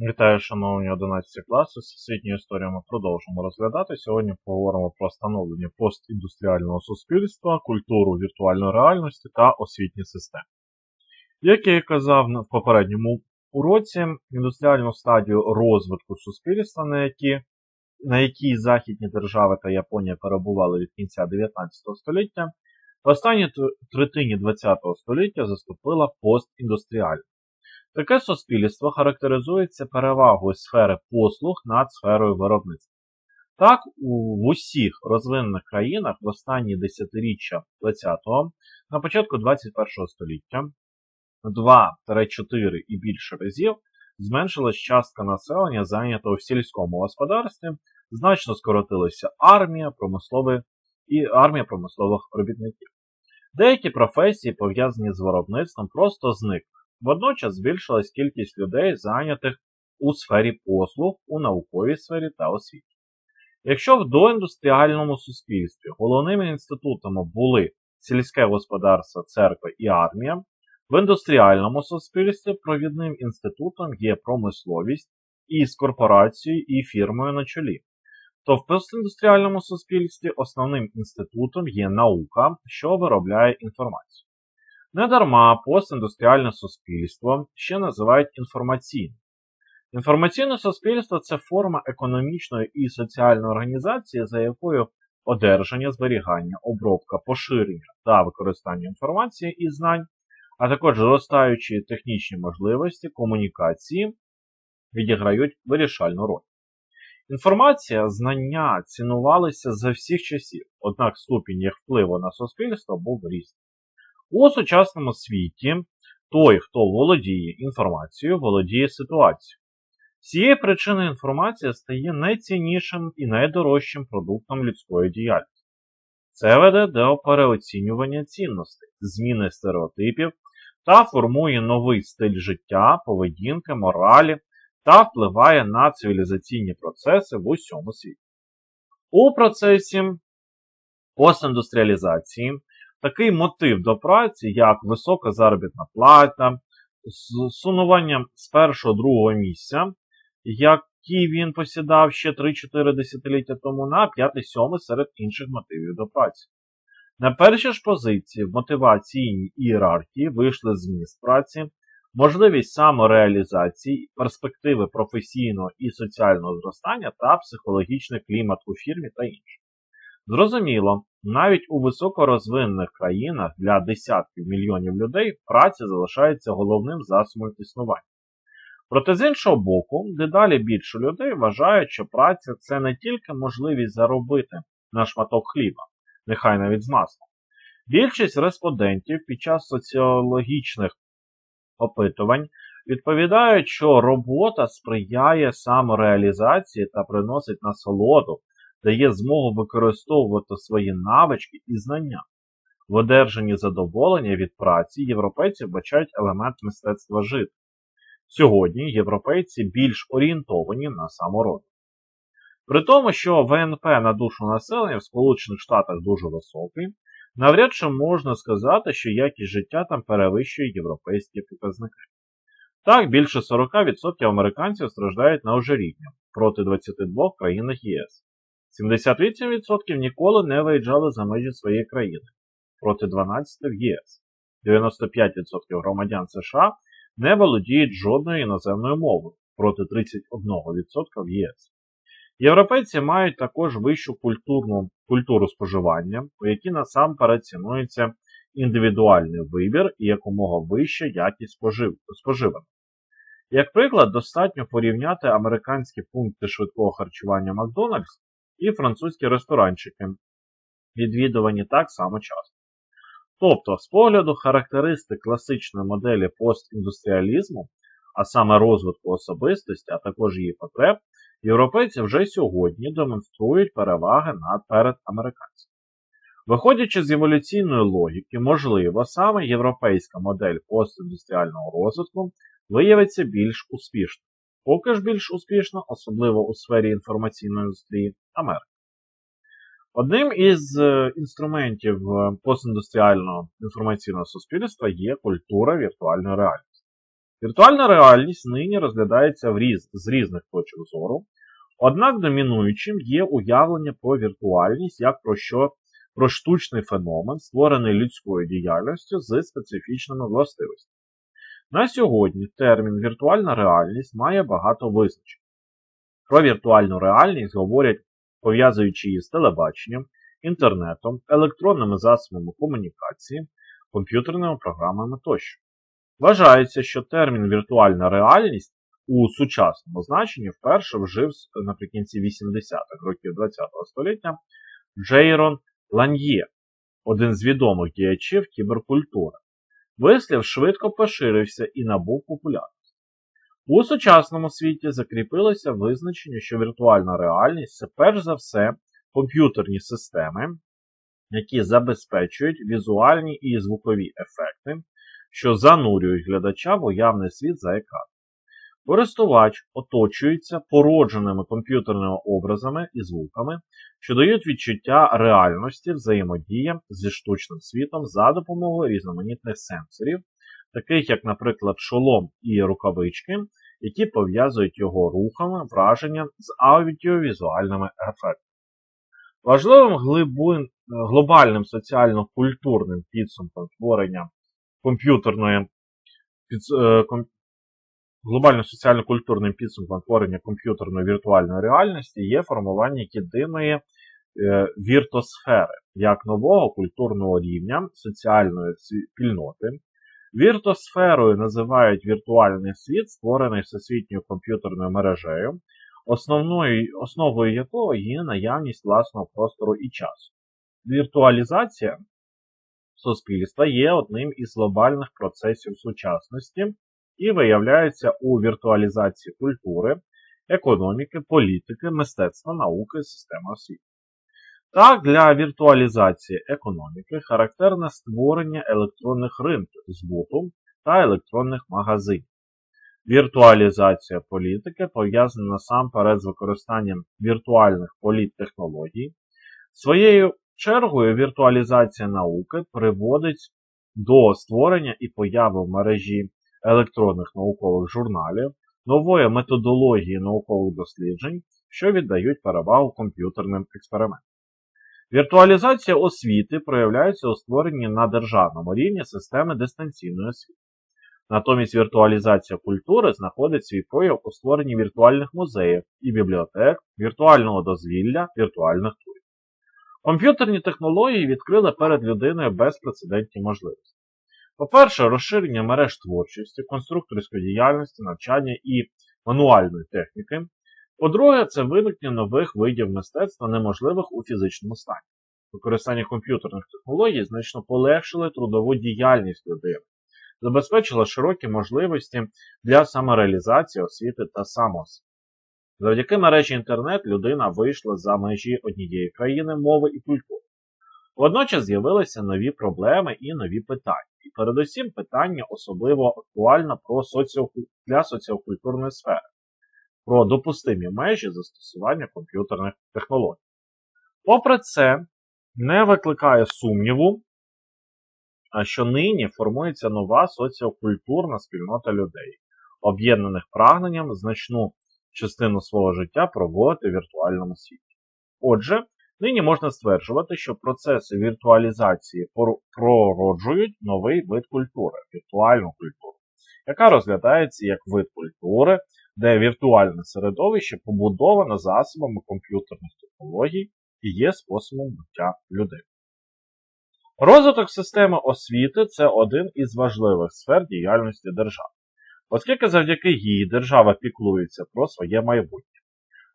Вітаю, шановні 11 класи. Всесвітню історію ми продовжимо розглядати. Сьогодні поговоримо про становлення постіндустріального суспільства, культуру віртуальної реальності та освітні системи. Як я і казав в попередньому уроці, індустріальну стадію розвитку суспільства, на якій на якій західні держави та Японія перебували від кінця 19 століття, в останній третині 20 століття заступила постіндустріальна. Таке суспільство характеризується перевагою сфери послуг над сферою виробництва. Так, у, в усіх розвинених країнах в останні десятиріччя 20-го, на початку 21-го століття, 2-4 і більше разів зменшилась частка населення, зайнятого в сільському господарстві, значно скоротилася армія і армія промислових робітників. Деякі професії, пов'язані з виробництвом, просто зникли. Водночас збільшилась кількість людей, зайнятих у сфері послуг, у науковій сфері та освіті. Якщо в доіндустріальному суспільстві головними інститутами були сільське господарство, церква і армія, в індустріальному суспільстві провідним інститутом є промисловість із корпорацією і фірмою на чолі, то в постіндустріальному суспільстві основним інститутом є наука, що виробляє інформацію. Недарма постіндустріальне суспільство ще називають інформаційним. Інформаційне суспільство це форма економічної і соціальної організації, за якою одержання, зберігання, обробка, поширення та використання інформації і знань, а також зростаючі технічні можливості комунікації відіграють вирішальну роль. Інформація, знання цінувалися за всіх часів, однак ступінь їх впливу на суспільство був різний. У сучасному світі той, хто володіє інформацією, володіє ситуацією. З цієї причини інформація стає найціннішим і найдорожчим продуктом людської діяльності. Це веде до переоцінювання цінностей, зміни стереотипів та формує новий стиль життя, поведінки, моралі та впливає на цивілізаційні процеси в усьому світі. У процесі постіндустріалізації такий мотив до праці, як висока заробітна плата, сунування з першого другого місця, який він посідав ще 3-4 десятиліття тому на 5-7 серед інших мотивів до праці. На перші ж позиції в мотиваційній ієрархії вийшли зміст праці, можливість самореалізації, перспективи професійного і соціального зростання та психологічний клімат у фірмі та інше. Зрозуміло, навіть у високорозвинених країнах для десятків мільйонів людей праця залишається головним засобом існування. Проте з іншого боку, дедалі більше людей вважають, що праця це не тільки можливість заробити на шматок хліба, нехай навіть з маслом. Більшість респондентів під час соціологічних опитувань відповідають, що робота сприяє самореалізації та приносить насолоду, дає змогу використовувати свої навички і знання. В одержанні задоволення від праці європейці вбачають елемент мистецтва жити. Сьогодні європейці більш орієнтовані на саморозвиток. При тому, що ВНП на душу населення в Сполучених Штатах дуже високий, навряд чи можна сказати, що якість життя там перевищує європейські показники. Так, більше 40% американців страждають на ожиріння проти 22 в країнах ЄС. 78% ніколи не виїжджали за межі своєї країни проти 12% в ЄС. 95% громадян США не володіють жодною іноземною мовою проти 31% в ЄС. Європейці мають також вищу культурну культуру споживання, у якій насамперед цінується індивідуальний вибір і якомога вища якість спожив... споживання. Як приклад, достатньо порівняти американські пункти швидкого харчування Макдональдс і французькі ресторанчики, відвідувані так само часто. Тобто, з погляду характеристик класичної моделі постіндустріалізму, а саме розвитку особистості, а також її потреб, європейці вже сьогодні демонструють переваги над перед американцями. Виходячи з еволюційної логіки, можливо, саме європейська модель постіндустріального розвитку виявиться більш успішною. Поки ж більш успішно, особливо у сфері інформаційної індустрії Америки. Одним із е, інструментів е, постіндустріального інформаційного суспільства є культура віртуальної реальності. Віртуальна реальність нині розглядається в різ, з різних точок зору, однак домінуючим є уявлення про віртуальність як про що про штучний феномен, створений людською діяльністю з специфічними властивостями. На сьогодні термін віртуальна реальність має багато визначень. Про віртуальну реальність говорять, пов'язуючи її з телебаченням, інтернетом, електронними засобами комунікації, комп'ютерними програмами тощо. Вважається, що термін віртуальна реальність у сучасному значенні вперше вжив наприкінці 80-х років ХХ століття Джейрон Ланьє, один з відомих діячів кіберкультури. Вислів швидко поширився і набув популярності. У сучасному світі закріпилося визначення, що віртуальна реальність це перш за все комп'ютерні системи, які забезпечують візуальні і звукові ефекти, що занурюють глядача в уявний світ за екраном. Користувач оточується породженими комп'ютерними образами і звуками, що дають відчуття реальності взаємодії зі штучним світом за допомогою різноманітних сенсорів, таких як, наприклад, шолом і рукавички, які пов'язують його рухами, враження з аудіовізуальними ефектами. Важливим глибин, глобальним соціально-культурним підсумком творення комп'ютерної під, е, глобально соціально-культурним підсумком творення комп'ютерної віртуальної реальності є формування єдиної е, віртосфери як нового культурного рівня соціальної спільноти. Віртосферою називають віртуальний світ, створений всесвітньою комп'ютерною мережею, основною, основою якого є наявність власного простору і часу. Віртуалізація суспільства є одним із глобальних процесів сучасності і виявляється у віртуалізації культури, економіки, політики, мистецтва, науки, системи освіти. Так, для віртуалізації економіки характерне створення електронних ринків збуту та електронних магазинів. Віртуалізація політики пов'язана насамперед з використанням віртуальних політтехнологій. Своєю чергою віртуалізація науки приводить до створення і появи в мережі електронних наукових журналів, нової методології наукових досліджень, що віддають перевагу комп'ютерним експериментам. Віртуалізація освіти проявляється у створенні на державному рівні системи дистанційної освіти. Натомість віртуалізація культури знаходить свій прояв у створенні віртуальних музеїв і бібліотек, віртуального дозвілля, віртуальних турів. Комп'ютерні технології відкрили перед людиною безпрецедентні можливості. По-перше, розширення мереж творчості, конструкторської діяльності, навчання і мануальної техніки. По-друге, це виникнення нових видів мистецтва, неможливих у фізичному стані. Використання комп'ютерних технологій значно полегшили трудову діяльність людини, забезпечило широкі можливості для самореалізації освіти та самоосвіти. Завдяки мережі інтернет людина вийшла за межі однієї країни, мови і культури. Водночас з'явилися нові проблеми і нові питання. І передусім питання особливо актуальне про соціо... для соціокультурної сфери, про допустимі межі застосування комп'ютерних технологій. Попри це, не викликає сумніву, що нині формується нова соціокультурна спільнота людей, об'єднаних прагненням значну частину свого життя проводити в віртуальному світі. Отже, нині можна стверджувати, що процеси віртуалізації пророджують новий вид культури віртуальну культуру, яка розглядається як вид культури, де віртуальне середовище побудоване засобами комп'ютерних технологій і є способом буття людей. Розвиток системи освіти це один із важливих сфер діяльності держави, оскільки завдяки їй держава піклується про своє майбутнє.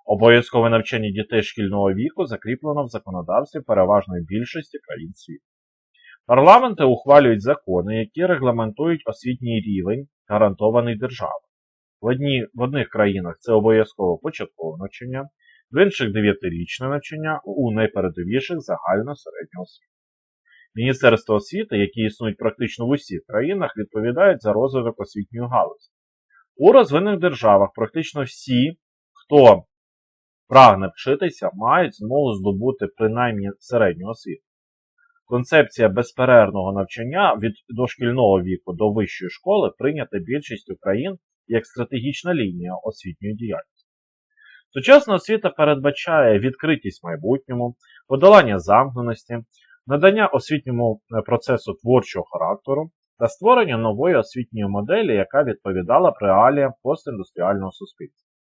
Обов'язкове навчання дітей шкільного віку закріплено в законодавстві переважної більшості країн світу. Парламенти ухвалюють закони, які регламентують освітній рівень, гарантований державою. В, одні, в одних країнах це обов'язково початкове навчання, в інших 9-річне навчання, у найпередовіших загально середнього освіти. Міністерство освіти, які існують практично в усіх країнах, відповідають за розвиток освітньої галузі. У розвинених державах практично всі, хто прагне вчитися, мають змогу здобути принаймні середню освіту. Концепція безперервного навчання від дошкільного віку до вищої школи прийнята більшістю країн як стратегічна лінія освітньої діяльності. Сучасна освіта передбачає відкритість майбутньому, подолання замкненості, надання освітньому е, процесу творчого характеру та створення нової освітньої моделі, яка відповідала б реаліям постіндустріального суспільства.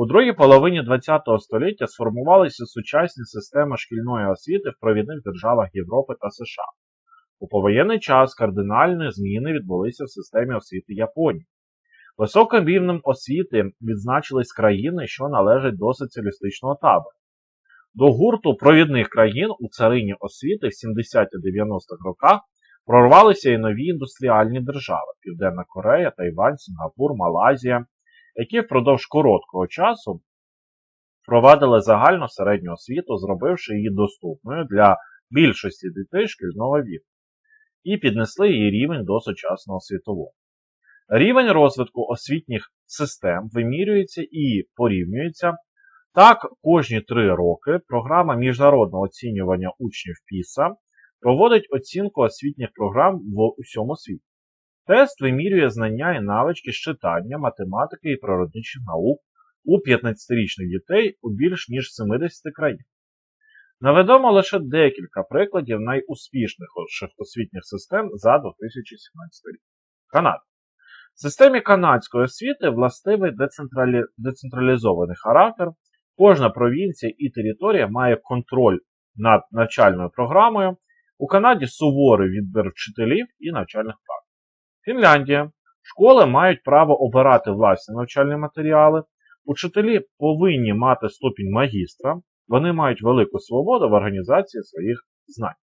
У другій половині ХХ століття сформувалися сучасні системи шкільної освіти в провідних державах Європи та США. У повоєнний час кардинальні зміни відбулися в системі освіти Японії. Високим рівнем освіти відзначились країни, що належать до соціалістичного табору. До гурту провідних країн у царині освіти в 70-90-х роках прорвалися і нові індустріальні держави Південна Корея, Тайвань, Сингапур, Малайзія, які впродовж короткого часу впровадили загальну середню освіту, зробивши її доступною для більшості дітей шкільного віку, і піднесли її рівень до сучасного світового. Рівень розвитку освітніх систем вимірюється і порівнюється. Так, кожні три роки програма міжнародного оцінювання учнів ПІСА проводить оцінку освітніх програм в усьому світі. Тест вимірює знання і навички з читання, математики і природничих наук у 15-річних дітей у більш ніж 70 країн. Наведомо лише декілька прикладів найуспішніших освітніх систем за 2017 рік. Канада. В системі канадської освіти властивий децентралі... децентралізований характер. Кожна провінція і територія має контроль над навчальною програмою. У Канаді суворий відбір вчителів і навчальних практик. Фінляндія. Школи мають право обирати власні навчальні матеріали. Учителі повинні мати ступінь магістра. Вони мають велику свободу в організації своїх знань.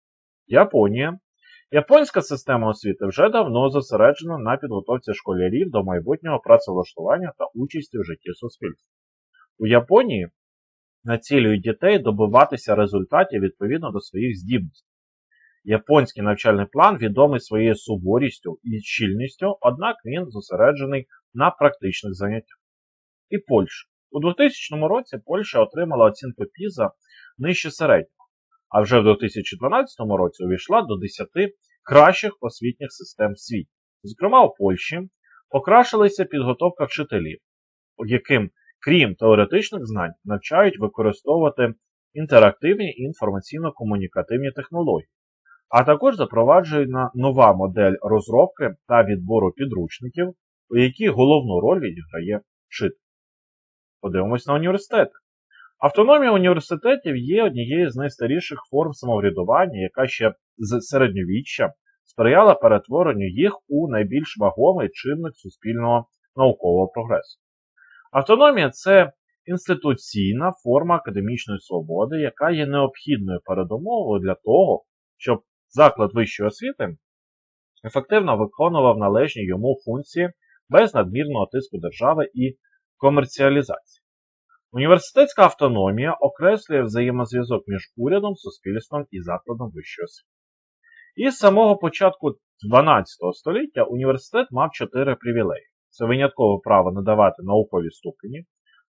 Японія. Японська система освіти вже давно зосереджена на підготовці школярів до майбутнього працевлаштування та участі в житті суспільства. У Японії націлюють дітей добиватися результатів відповідно до своїх здібностей. Японський навчальний план відомий своєю суворістю і щільністю, однак він зосереджений на практичних заняттях. І Польща. У 2000 році Польща отримала оцінку ПІЗа нижче середнього, а вже в 2012 році увійшла до 10 кращих освітніх систем в світі. Зокрема, у Польщі покращилася підготовка вчителів, яким, крім теоретичних знань, навчають використовувати інтерактивні і інформаційно-комунікативні технології, а також запроваджена нова модель розробки та відбору підручників, у якій головну роль відіграє вчитель. Подивимось на університети. Автономія університетів є однією з найстаріших форм самоврядування, яка ще з середньовіччя сприяла перетворенню їх у найбільш вагомий чинник суспільного наукового прогресу. Автономія це інституційна форма академічної свободи, яка є необхідною передумовою для того, щоб заклад вищої освіти ефективно виконував належні йому функції без надмірного тиску держави і комерціалізації. Університетська автономія окреслює взаємозв'язок між урядом, суспільством і закладом вищої освіти. І з самого початку 12 століття університет мав чотири привілеї: це виняткове право надавати наукові ступені,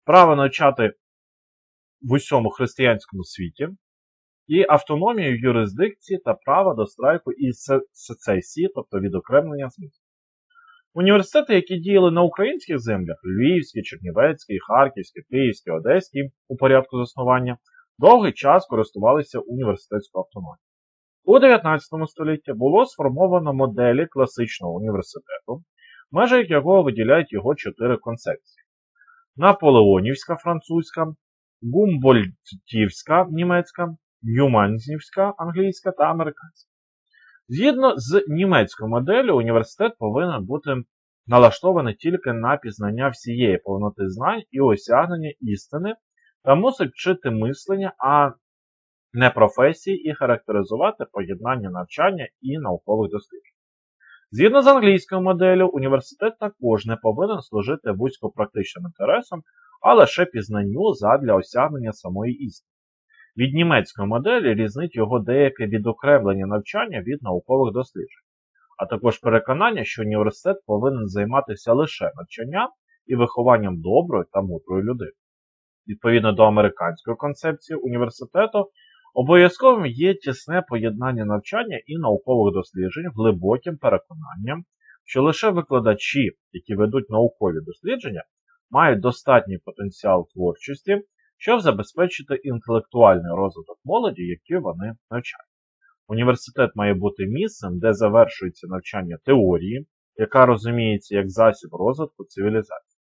право навчати в усьому християнському світі, і автономію юрисдикції та право до страйку і сецесії, тобто відокремлення змісту. Університети, які діяли на українських землях Львівський, Чернівецький, Харківський, Київський, Одеський у порядку заснування, довгий час користувалися університетською автономією. У 19 столітті було сформовано моделі класичного університету, в межах якого виділяють його чотири концепції: Наполеонівська французька, Гумбольтівська німецька, Ньюманзівська англійська та американська. Згідно з німецькою моделлю, університет повинен бути налаштований тільки на пізнання всієї повноти знань і осягнення істини та мусить вчити мислення, а не професії і характеризувати поєднання навчання і наукових досліджень. Згідно з англійською моделлю, університет також не повинен служити вузько-практичним інтересам, а лише пізнанню задля осягнення самої істини. Від німецької моделі різнить його деяке відокремлення навчання від наукових досліджень, а також переконання, що університет повинен займатися лише навчанням і вихованням доброї та мудрої людини. Відповідно до американської концепції університету, Обов'язковим є тісне поєднання навчання і наукових досліджень глибоким переконанням, що лише викладачі, які ведуть наукові дослідження, мають достатній потенціал творчості, щоб забезпечити інтелектуальний розвиток молоді, які вони навчають. Університет має бути місцем, де завершується навчання теорії, яка розуміється як засіб розвитку цивілізації.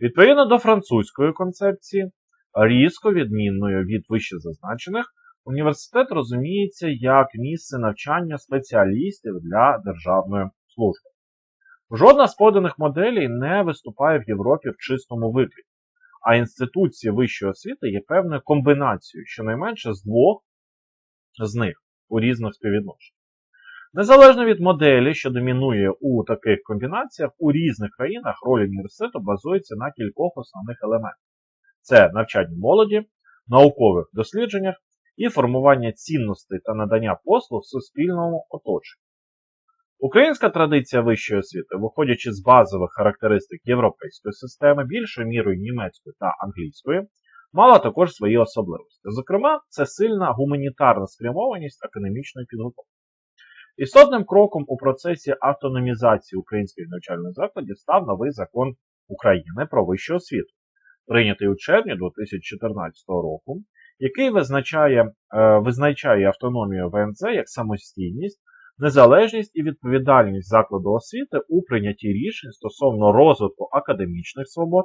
Відповідно до французької концепції, різко відмінною від вище зазначених, університет розуміється як місце навчання спеціалістів для державної служби. Жодна з поданих моделей не виступає в Європі в чистому вигляді, а інституції вищої освіти є певною комбінацією щонайменше з двох з них у різних співвідношеннях. Незалежно від моделі, що домінує у таких комбінаціях, у різних країнах роль університету базується на кількох основних елементах: це навчання молоді, наукових дослідженнях і формування цінностей та надання послуг суспільному оточенню. Українська традиція вищої освіти, виходячи з базових характеристик європейської системи, більшою мірою німецької та англійської, мала також свої особливості. Зокрема, це сильна гуманітарна спрямованість академічної підготовки. Істотним кроком у процесі автономізації українських навчальних закладів став новий закон України про вищу освіту, прийнятий у червні 2014 року, який визначає, е, визначає автономію ВНЗ як самостійність, незалежність і відповідальність закладу освіти у прийнятті рішень стосовно розвитку академічних свобод,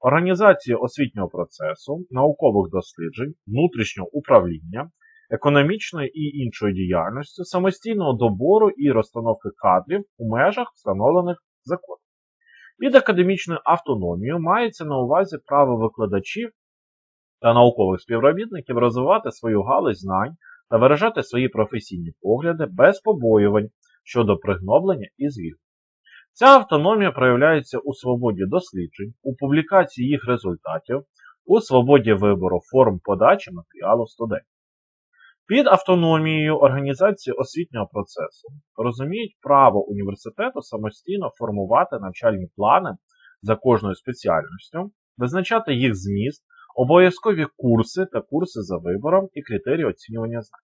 організації освітнього процесу, наукових досліджень, внутрішнього управління, економічної і іншої діяльності, самостійного добору і розстановки кадрів у межах встановлених законом. Під академічною автономією мається на увазі право викладачів та наукових співробітників розвивати свою галузь знань та виражати свої професійні погляди без побоювань щодо пригноблення і звільнення. Ця автономія проявляється у свободі досліджень, у публікації їх результатів, у свободі вибору форм подачі матеріалу студентів. Під автономією організації освітнього процесу розуміють право університету самостійно формувати навчальні плани за кожною спеціальністю, визначати їх зміст, обов'язкові курси та курси за вибором і критерії оцінювання знань.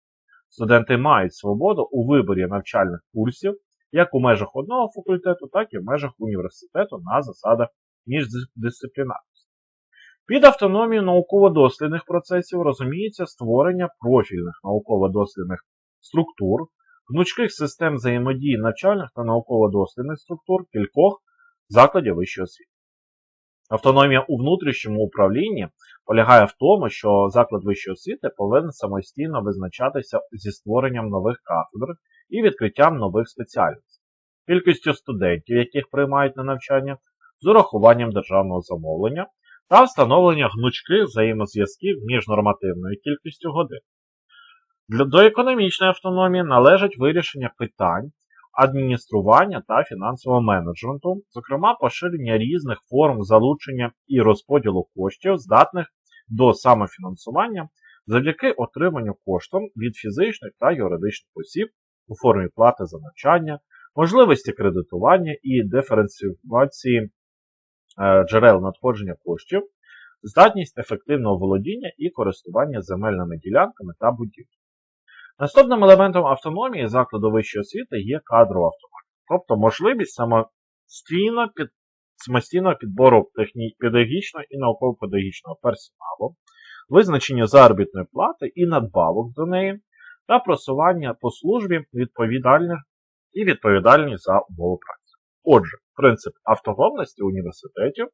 Студенти мають свободу у виборі навчальних курсів як у межах одного факультету, так і в межах університету на засадах міждисциплінарності. Під автономією науково-дослідних процесів розуміється створення профільних науково-дослідних структур, гнучких систем взаємодії навчальних та науково-дослідних структур кількох закладів вищої освіти. Автономія у внутрішньому управлінні полягає в тому, що заклад вищої освіти повинен самостійно визначатися зі створенням нових кафедр і відкриттям нових спеціальностей, кількістю студентів, яких приймають на навчання, з урахуванням державного замовлення та встановлення гнучких взаємозв'язків між нормативною кількістю годин. До економічної автономії належить вирішення питань адміністрування та фінансового менеджменту, зокрема поширення різних форм залучення і розподілу коштів, здатних до самофінансування завдяки отриманню коштом від фізичних та юридичних осіб у формі плати за навчання, можливості кредитування і диференціювації е, джерел надходження коштів, здатність ефективного володіння і користування земельними ділянками та будівлями. Наступним елементом автономії закладу вищої освіти є кадрова автономія, тобто можливість самостійно під, самостійного підбору техні, педагогічного і науково-педагогічного персоналу, визначення заробітної плати і надбавок до неї, та просування по службі відповідальних і відповідальність за умови праці. Отже, принцип автономності університетів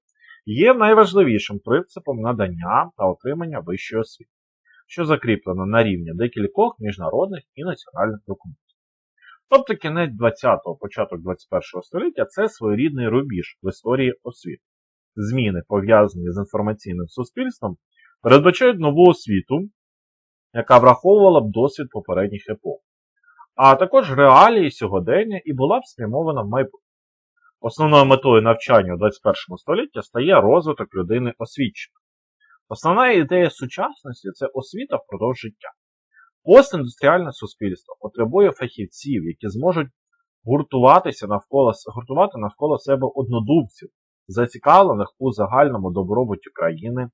є найважливішим принципом надання та отримання вищої освіти що закріплено на рівні декількох міжнародних і національних документів. Тобто кінець 20-го, початок 21-го століття це своєрідний рубіж в історії освіти. Зміни, пов'язані з інформаційним суспільством, передбачають нову освіту, яка враховувала б досвід попередніх епох, а також реалії сьогодення і була б спрямована в майбутнє. Основною метою навчання у 21 столітті стає розвиток людини освічення. Основна ідея сучасності це освіта впродовж життя. Постіндустріальне суспільство потребує фахівців, які зможуть гуртуватися навколо, гуртувати навколо себе однодумців, зацікавлених у загальному добробуті країни,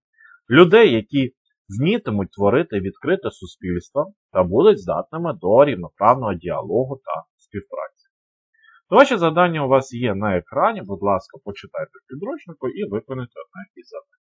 людей, які змітимуть творити відкрите суспільство та будуть здатними до рівноправного діалогу та співпраці. То ваші завдання у вас є на екрані. Будь ласка, почитайте підручнику і виконайте одне із завдань.